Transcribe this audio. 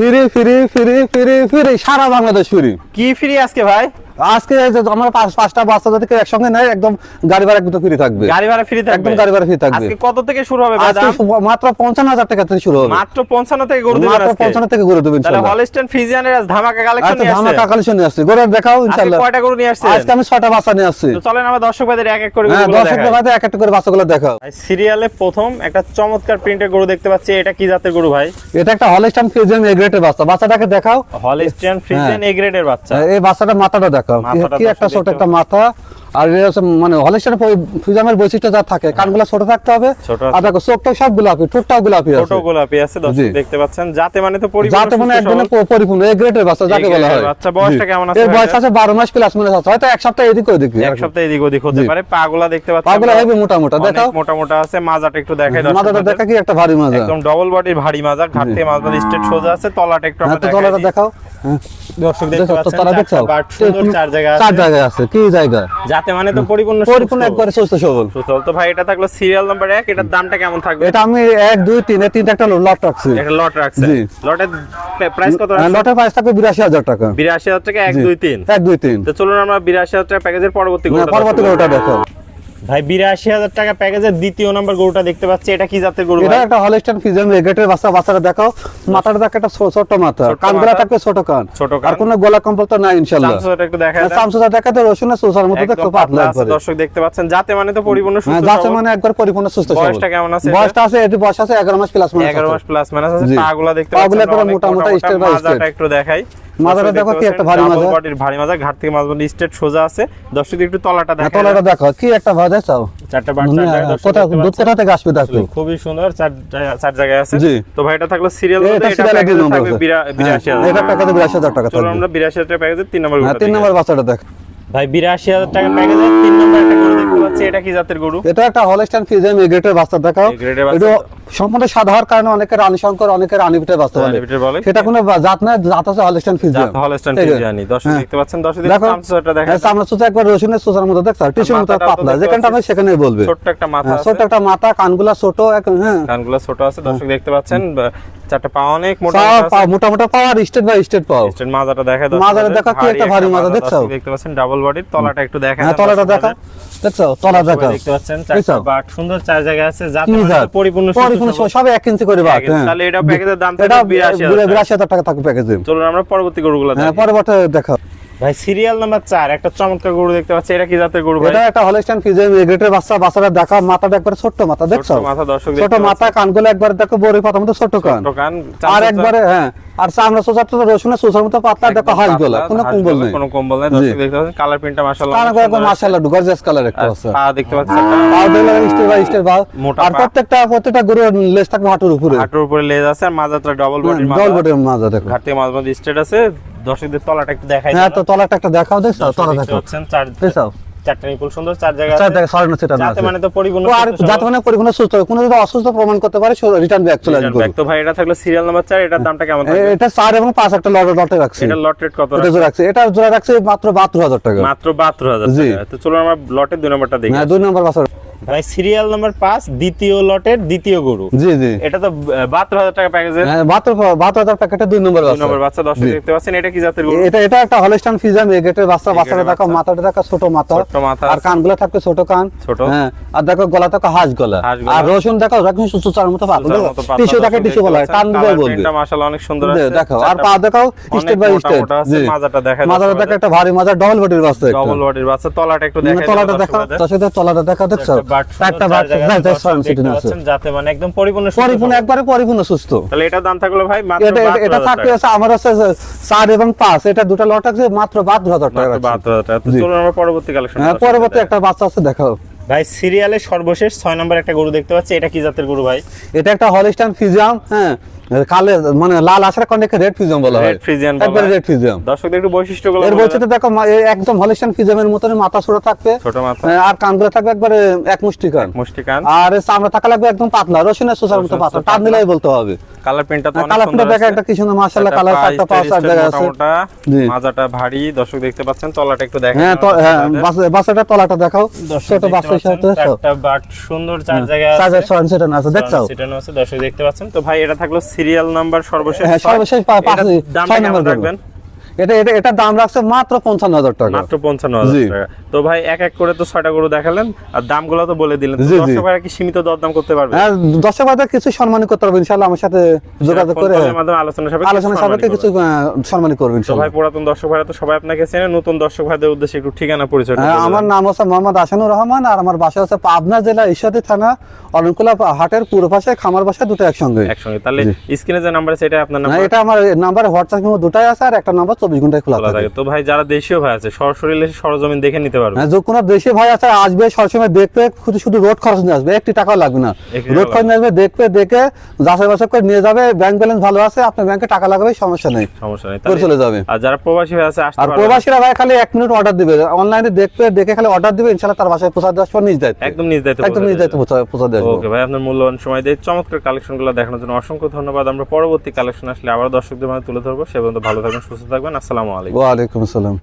Free ফিরে ফিরে ফিরে ফিরে সারা বাংলাদেশ ফিরি। কি ফিরি আজকে ভাই? আজকে আমার পাঁচ পাঁচটা বাচ্চা যদি একসঙ্গে নেয় একদম গাড়ি ভাড়া কিন্তু ফ্রি থাকবে। গাড়ি ভাড়া ফ্রি থাকবে। একদম গাড়ি ভাড়া ফ্রি থাকবে। আজকে কত থেকে শুরু হবে আজকে মাত্র পঞ্চান্ন হাজার টাকা থেকে শুরু হবে। মাত্র 55 থেকে গরু দিবেন মাত্র আজকে। পঞ্চান্ন থেকে ঘুরে দেবেন তাহলে হলস্টেন আজ ধামাকা কালেকশন আচ্ছা নিয়ে আসছে। ধামাকা কালেকশন নিয়ে আসছি। গোড়া দেখাও আজকে কয়টা গরু নিয়ে আসছে? আজকে আমি ছয়টা বাচ্চা নিয়ে আসছি। তো চলেন আমরা দর্শক ভাইদের এক এক করে হ্যাঁ গরুগুলো দর্শক ভাইদের এক একটা করে বাচ্চাগুলো দেখাও। ভাই সিরিয়ালে প্রথম একটা চমৎকার প্রিন্টের গরু দেখতে পাচ্ছি। এটা কি জাতের গরু ভাই? এটা একটা হলস্টাইন ফিজিয়াম এগ্রেটের বাচ্চা। বাচ্চাটাকে দেখাও। হলস্টিয়ান ফ্রিজিয়ান এ গ্রেডের বাচ্চা। এই বাচ্চাটার মাথাটা দেখাও। কি- কি একটা ছোট একটা মাথা আর মানে বৈশিষ্ট্য যা থাকে কানগুলো ছোট থাকতে হবে। আর দেখো চোখটা সব গোলাপি ঠোঁটটাও গোলাপি ছোট গোলাপি আছে দর্শক দেখতে পাচ্ছেন। যাতে মানে তো পরিপূর্ণ যাতে মানে একদম পরিপূর্ণ গ্রেটের বাচ্চা যাকে বলা হয়। বাচ্চা, বয়সটা কেমন আছে এর বয়স আছে 12 মাস প্লাস মানে আছে। হয়তো এক সপ্তাহ এদিক ওদিক এক সপ্তাহে এদিক ওদিক হতে পারে। পাগুলা দেখতে পাচ্ছেন পাগুলা। হেভি মোটা মোটা অনেক মোটা মোটা আছে। মাজাটা একটু দেখাই মাথাটা ভাইদের। দেখা কি একটা ভারী মাজা? একদম ডবল বডির ভারী মাজা ঘাটতে মাজা স্টেট সোজা আছে তলাটা একটু হ্যাঁ আমরা দেখাই তলাটা দেখাও। হ্যাঁ। দর্শক দেখতে দেখো পাচ্ছেন তলা দেখছ? চার জায়গা চার আছে। আছে কি জায়গা? যাতে মানে তো পরিপূর্ণ পরিপূর্ণ একবারে সুস্থ সবল। সুস্থ। তো ভাই এটা থাকল সিরিয়াল নাম্বার এক এটার দামটা কেমন থাকবে? এটা আমি এক দুই তিন এই তিনটা একটা লট রাখছি। একটা লট রাখছি। জি। লটের প্রাইস কত আছে লটের প্রাইস থাকবে বিরাশি হাজার টাকা। বিরাশি হাজার টাকা এক জি। দুই তিন। এক দুই তিন। তো চলুন আমরা বিরাশি হাজার টাকা প্যাকেজের পরবর্তী হ্যাঁ, পরবর্তী ওটা দেখো। ভাই বিরাশি হাজার টাকা প্যাকেজের দ্বিতীয় নাম্বার গরুটা দেখতে পাচ্ছি। এটা কি জাতের গরু এটা একটা হলিস্টাইন রেগেটের বাচ্চা বাচ্চাটা দেখাও। মাথাটা দেখো একটা ছোট মাথা। কানগুলা। থাকবে ছোট কান। আর কোনো। গলা তো নাই ইনশাআল্লাহ একটু দেখা যায় সামসুদা দেখাতে রসুনের সুসার মতো পাতলা একবারে। দর্শক দেখতে পাচ্ছেন। যাতে মানে তো পরিপূর্ণ হ্যাঁ সুস্থ সবল। মানে একবার পরিপূর্ণ সুস্থ সবল। বয়সটা কেমন আছে বয়সটা আছে এটি বয়স আছে 11 মাস প্লাস মানে এগারো মাস প্লাস মাইনাস আছে পাগুলা দেখতে পাগুলা পাচ্ছেন পুরো মোটা মোটা, by মাজাটা step। একটু দেখাই। মাজাটা দেখো কি একটা ভারী মাজা। body র ভারী মাজা ঘাট থেকে মাছ বলি স্টেট সোজা আছে। দর্শক একটু তলাটা হ্যাঁ দেখা তলাটা দেখো কি একটা ভাই দেখছ চারটা বার চার জায়গায় দর্শক কোথা দুধ কোথা থেকে আসবে দেখো খুবই সুন্দর চার চার জায়গায় আছে। জি। তো ভাই এটা থাকল সিরিয়াল এটা সিরিয়ালে নম্বর আছে। হ্যাঁ, এটা টাকাতে বিরাশি হাজার টাকা চলো আমরা বিরাশি হাজার টাকা প্যাকেজের তিন নম্বর হ্যাঁ। নম্বর বাচ্চাটা দেখ। ভাই বিরাশি হাজার টাকা প্যাকেজের তিন নম্বর একটা গরু দেখতে পাচ্ছি। এটা কি জাতের গরু? এটা একটা হলস্টাইন এগ্রেটের বাচ্চা দেখাও। এটা সম্পূর্ণ সাদা হওয়ার কারণে অনেকে রানী শঙ্কর অনেকে রানী বলে। সেটা কোনো জাত না জাত আছে হলস্টাইন হলস্টাইন। ফিজিয়ানি দর্শক হ্যাঁ। দেখতে পাচ্ছেন? দর্শক দেখো চামচটা দেখা হ্যাঁ, একবার রসুনের সুতার মতো দেখছ টিস্যুর মতো পাতলা। দেখতে যেখানটা। সেখানেই বলবে। ছোট্ট একটা মাথা হ্যাঁ, ছোট্ট একটা মাথা কানগুলা ছোট এক- হ্যাঁ। কানগুলো ছোট আছে দর্শক দেখতে পাচ্ছেন চারটা পা অনেক মোটা মোটা মোটা পাওয়ার স্টেট বাই স্টেট পাও। স্টেট মাজাটা দেখা মাজাটা কি একটা ভারী মাজা দেখছ? দেখতে পাচ্ছেন ডাবল বডির তলাটা একটু দেখা হ্যাঁ তলাটা দেখো। দেখছ? তলা দেখো। দেখতে পাচ্ছেন চারটা বাট সুন্দর চার জায়গায় আছে। যাতে? পরিপূর্ণ সব ইঞ্চি করে। হ্যাঁ তাহলে এটা প্যাকেজের দাম এটা থাকবে বিরাশি হাজার টাকা। হাজার টাকা থাকবে প্যাকেজে চলুন আমরা পরবর্তী গরুগুলো হ্যাঁ পরবর্তী দেখো ভাই সিরিয়াল নাম্বার চার একটা চমৎকার গরু দেখতে পাচ্ছি। এটা কি জাতের গরু ভাই? এটা একটা হলস্টাইন এগ্রেটের বাচ্চা বাচ্চাটা দেখা মাথাটা একবার মাথা দেখছ? ছোট মাথা দর্শক ছোট মাথা কানগুলো একবার দেখো বড়ি পাতা মতো ছোট কান। কান আর একবারে হ্যাঁ আর চামড়া সোজা তো সোজার মতো পাতলা দেখো হাঁস গলা কোনো কম্বল নেই। কোনো কম্বল নেই দর্শক দেখতে পাচ্ছেন কালার প্রিন্টটা মাশাআল্লাহ সুন্দর। আছে। মাশাআল্লাহ গর্জিয়াস কালার একটা আছে। পা দেখতে পাচ্ছেন। পা দিলে স্টেপ বাই স্টেপ বা আর প্রত্যেকটা প্রত্যেকটা গরুর লেজ থাকবে হাঁটুর উপরে। হাঁটুর উপরে লেজ আছে আর মাজাটা ডবল বডির মাজা দেখো ঘাট মাঝ মাঝে স্টেট আছে। দর্শকদের তলাটা একটু দেখাই হ্যাঁ তো তলাটা একটা দেখাও দেখছ? তলা চার দেখছ? চারটা নিপুল সুন্দর চার জায়গা চার আছে। সরানো সেটা না মানে তো পরিপূর্ণ আর সুস্থ যাতে মানে সুস্থ। কোনো যদি অসুস্থ প্রমাণ করতে পারে রিটার্ন ব্যাক চলে আসবে। ব্যাক তো ভাই এটা থাকল সিরিয়াল নাম্বার এটার দামটা কেমন থাকবে? এটা এবং একটা লটে লটে রাখছে। এটা লট রেট কত এটা জোড়া রাখছে। এটা জোড়া রাখছে মাত্র বাহাত্তর হাজার টাকা। মাত্র। টাকা। তো চলুন আমরা লটের দুই নম্বরটা দেখি। হ্যাঁ দুই নম্বর বাসা ভাই সিরিয়াল নাম্বার পাঁচ দ্বিতীয় লটের দ্বিতীয় গরু। জি জি। এটা তো বাহাত্তর হাজার টাকা প্যাকেজের। হ্যাঁ বাহাত্তর বাহাত্তর হাজার প্যাকেটে দুই নম্বর দুই নম্বর বাচ্চা দর্শক জি। দেখতে পাচ্ছেন এটা কি জাতের গরু? এটা এটা একটা হলস্টাইন ফিজাম এগেটের বাচ্চা। বাচ্চাটা দেখো মাথাটা দেখো ছোট মাথা। ছোট্ট মাথা আর কানগুলো থাকবে ছোট কান। ছোট। হ্যাঁ আর দেখো গলা দেখো হাঁস গলা। আর রসুন দেখো রসুন সুচার মতো পাতলা টিস্যু দেখে টিস্যু বলা। টান বলবে প্রিন্টটা মাশাআল্লাহ অনেক সুন্দর আছে। দেখো আর পা দেখাও অনেক স্টেপ বাই স্টেপ মাজাটা দেখো একটা ভারী মাজা ডবল বডির বাচ্চা ডবল বডির বাচ্চা তলাটা একটু দেখাই তলাটা দেখো তার সাথে তলাটা দেখো দেখছ? বাট সেটা আছে। যাতে মানে একদম পরিপূর্ণ পরিপূর্ণ একবারে পরিপূর্ণ সুস্থ। তাহলে এটার দাম থাকল ভাই মাত্র এটা এটা- এটা 72,000 থাকবে টাকা। হচ্ছে আমার হচ্ছে যে চার এবং পাঁচ এটা দুটো লট আছে মাত্র বাহাত্তর হাজার টাকা 72,000 টাকা। চলুন আমরা পরবর্তী কালেকশন হ্যাঁ পরবর্তী একটা বাচ্চা আছে দেখাও। ভাই সিরিয়ালে সর্বশেষ ছয় নম্বর একটা গরু দেখতে পাচ্ছি এটা কি জাতের গরু ভাই? এটা একটা হলিস্টান ফিজিয়াম হ্যাঁ কালে মানে লাল আসার কারণে রেড ফিজিয়াম বলা হয়। ফ্রিজিয়ান একবারে রেড ফিজিয়াম দর্শকদের একটু বৈশিষ্ট্যগুলো এর বলছে দেখো একদম হলিস্টান ফিজিয়ামের মতন মাথা ছোট থাকবে। ছোট মাথা। হ্যাঁ, আর কানগুলো থাকবে একবারে এক মুষ্টি কান মুষ্টি কান আর চামড়া থাকা লাগবে একদম পাতলা রসুনের সোসার মতো পাতলা। টান দিলেই বলতে হবে। কালার প্রিন্টটা তো অনেক কালার দেখা আছে। একটা কি সুন্দর মাশাআল্লাহ কালার চারটা পাঁচ চার জায়গা আছে মাজাটা ভারী। দর্শক দেখতে পাচ্ছেন তলাটা একটু দেখেন হ্যাঁ হ্যাঁ বাচ্চাটা তলাটা দেখাও। ছোট দেখতে সাথে চারটা বাট সুন্দর চার জায়গায় চার আছে। জায়গায় সেটা আছে দেখছ? সেটা আছে দর্শক দেখতে পাচ্ছেন। তো ভাই এটা থাকল সিরিয়াল নাম্বার সর্বশেষ হ্যাঁ, সর্বশেষ পা- পাঁচ- এটার দামটা ছয় কেমন নাম্বার রাখবেন? এটা এটা দাম রাখছে মাত্র পঞ্চান্ন হাজার টাকা। মাত্র পঞ্চান্ন হাজার টাকা। তো ভাই এক এক করে তো ছয়টা গরু দেখালেন আর দামগুলো তো বলে দিলেন। তো জি, জি। দর্শক ভাইরা কি সীমিত দরদাম করতে পারবে? হ্যাঁ দর্শক ভাইদের কিছু সম্মানিত করতে পারবে ইনশাল্লাহ আমার সাথে যোগাযোগ করে মাধ্যমে আলোচনা সাপেক্ষে আলোচনা সাপেক্ষে কিছু সম্মানিত করবে তো ভাই পুরাতন দর্শক ভাইরা তো সবাই আপনাকে চেনে নতুন দর্শক ভাইদের উদ্দেশ্যে একটু ঠিকানা পরিচয় হ্যাঁ, আমার নাম হচ্ছে মোহাম্মদ আসানুর রহমান আর আমার বাসা হচ্ছে পাবনা জেলা ঈশ্বরদী থানা অলঙ্কুলা হাটের পূর্ব পাশে খামার বাসা দুটো একসঙ্গে। একসঙ্গে। তাহলে স্ক্রিনে যে নাম্বার আছে এটা আপনার নাম্বার এটা আমার নাম্বার হোয়াটসঅ্যাপ দুটাই আছে আর একটা নাম্বার চব্বিশ ঘন্টায় খোলা থাকে। তো ভাই যারা দেশীয় ভাই আছে সরাসরি সরজমিন দেখে নিতে পারবে। হ্যাঁ, যে কোনো দেশি ভাই আছে আসবে দেখবে শুধু শুধু রোড খরচ নিয়ে আসবে একটি টাকাও লাগবে না। রোড খরচ নিয়ে আসবে দেখবে দেখে যাচাই বাছাই করে নিয়ে যাবে ব্যাংক ব্যালেন্স ভালো আছে আপনার ব্যাংকে টাকা লাগাবে সমস্যা নেই। সমস্যা নেই। চলে যাবে। আর যারা প্রবাসী ভাই আছে আর প্রবাসীরা ভাই খালি এক মিনিট অর্ডার দিবে। অনলাইনে দেখবে দেখে খালি অর্ডার দিবে তার বাসায় পৌঁছা দেওয়ার পর নিজ দায়িত্ব। একদম নিজ দায়িত্ব একদম নিজ দায়িত্ব পৌঁছা দেওয়া ওকে ভাই আপনার মূল্যবান সময় দিয়ে চমৎকার কালেকশনগুলো দেখানোর জন্য অসংখ্য ধন্যবাদ। আমরা পরবর্তী কালেকশন আসলে আবার দর্শকদের মাঝে তুলে ধরবো। সে পর্যন্ত ভালো থাকবেন সুস্থ থাকবেন। আসসালামু আলাইকুম। ওয়ালাইকুম আসসালাম।